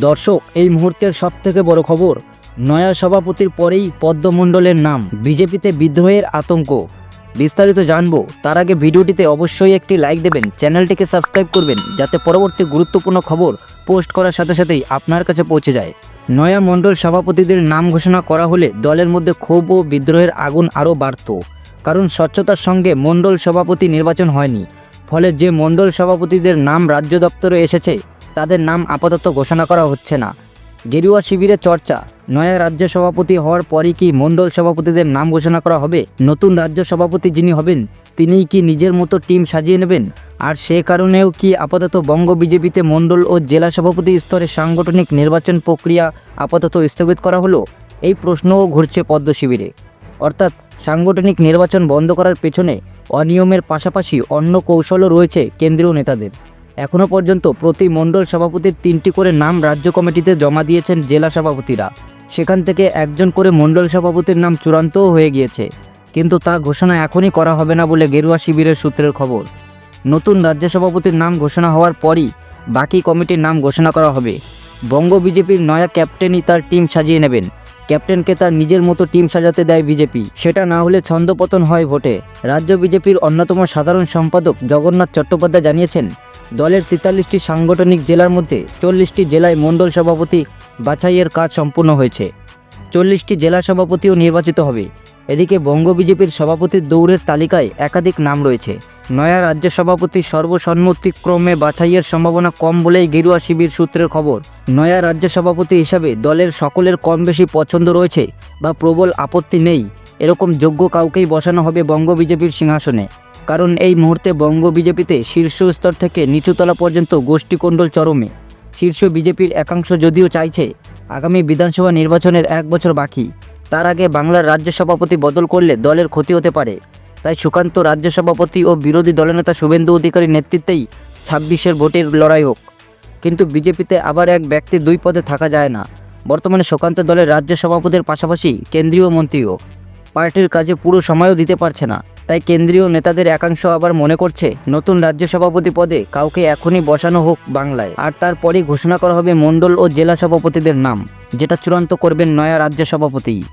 দর্শক, এই মুহূর্তের সবথেকে বড় খবর, নয়া সভাপতির পরেই পদ্মমণ্ডলের নাম, বিজেপিতে বিদ্রোহের আতঙ্ক। বিস্তারিত জানব, তার আগে ভিডিওটিতে অবশ্যই একটি লাইক দেবেন, চ্যানেলটিকে সাবস্ক্রাইব করবেন, যাতে পরবর্তী গুরুত্বপূর্ণ খবর পোস্ট করার সাথে সাথেই আপনার কাছে পৌঁছে যায়। নয়া মণ্ডল সভাপতিদের নাম ঘোষণা করা হলে দলের মধ্যে ক্ষোভ ও বিদ্রোহের আগুন আরও বাড়ত। কারণ স্বচ্ছতার সঙ্গে মণ্ডল সভাপতি নির্বাচন হয়নি। ফলে যে মণ্ডল সভাপতিদের নাম রাজ্য দপ্তরে এসেছে তাদের নাম আপাতত ঘোষণা করা হচ্ছে না। গেরুয়া শিবিরে চর্চা, নয়া রাজ্য সভাপতি হওয়ার পরই কি মণ্ডল সভাপতিদের নাম ঘোষণা করা হবে? নতুন রাজ্য সভাপতি যিনি হবেন, তিনিই কি নিজের মতো টিম সাজিয়ে নেবেন? আর সে কারণেও কি আপাতত বঙ্গ বিজেপিতে মণ্ডল ও জেলা সভাপতি স্তরে সাংগঠনিক নির্বাচন প্রক্রিয়া আপাতত স্থগিত করা হলো? এই প্রশ্নও ঘুরছে পদ্ম শিবিরে। অর্থাৎ সাংগঠনিক নির্বাচন বন্ধ করার পেছনে অনিয়মের পাশাপাশি অন্য কৌশলও রয়েছে কেন্দ্রীয় নেতাদের। এখনও পর্যন্ত প্রতি মণ্ডল সভাপতির তিনটি করে নাম রাজ্য কমিটিতে জমা দিয়েছেন জেলা সভাপতিরা। সেখান থেকে একজন করে মণ্ডল সভাপতির নাম চূড়ান্তও হয়ে গিয়েছে। কিন্তু তা ঘোষণা এখনই করা হবে না বলে গেরুয়া শিবিরের সূত্রের খবর। নতুন রাজ্য সভাপতির নাম ঘোষণা হওয়ার পরই বাকি কমিটির নাম ঘোষণা করা হবে। বঙ্গ বিজেপির নয়া ক্যাপ্টেনই তার টিম সাজিয়ে নেবেন। ক্যাপ্টেনকে তার নিজের মতো টিম সাজাতে দেয় বিজেপি। সেটা না হলে ছন্দপতন হয় ভোটে। রাজ্য বিজেপির অন্যতম সাধারণ সম্পাদক জগন্নাথ চট্টোপাধ্যায় জানিয়েছেন, দলের তেতাল্লিশটি সাংগঠনিক জেলার মধ্যে চল্লিশটি জেলায় মণ্ডল সভাপতি বাছাইয়ের কাজ সম্পূর্ণ হয়েছে। চল্লিশটি জেলা সভাপতিও নির্বাচিত হবে। এদিকে বঙ্গ বিজেপির সভাপতির দৌড়ের তালিকায় একাধিক নাম রয়েছে। নয়া রাজ্য সভাপতি সর্বসম্মতিক্রমে বাছাইয়ের সম্ভাবনা কম বলেই গেরুয়া শিবির সূত্রের খবর। নয়া রাজ্য সভাপতি হিসাবে দলের সকলের কম বেশি পছন্দ রয়েছে বা প্রবল আপত্তি নেই। এরকম যোগ্য কাউকেই বসানো হবে বঙ্গ বিজেপির সিংহাসনে। কারণ এই মুহূর্তে বঙ্গ বিজেপিতে শীর্ষ স্তর থেকে নিচুতলা পর্যন্ত গোষ্ঠীকণ্ডল চরমে। শীর্ষ বিজেপির একাংশ যদিও চাইছে, আগামী বিধানসভা নির্বাচনের এক বছর বাকি। তার আগে বাংলার রাজ্য সভাপতি বদল করলে দলের ক্ষতি হতে পারে। তাই সুকান্ত রাজ্য সভাপতি ও বিরোধী দলনেতা শুভেন্দু অধিকারীর নেতৃত্বেই ছাব্বিশের ভোটের লড়াই হোক। কিন্তু বিজেপিতে আবার এক ব্যক্তি দুই পদে থাকা যায় না। বর্তমানে সুকান্ত দলের রাজ্য সভাপতির পাশাপাশি কেন্দ্রীয় মন্ত্রীও। পার্টির কাজে পুরো সময়ও দিতে পারছে না। তাই কেন্দ্রীয় নেতাদের একাংশ আবার মনে করছে, নতুন রাজ্য সভাপতি পদে কাউকে এখনই বসানো হোক বাংলায়। আর তারপরেই ঘোষণা করা হবে মণ্ডল ও জেলা সভাপতিদের নাম, যেটা চূড়ান্ত করবেন নয়া রাজ্য সভাপতি।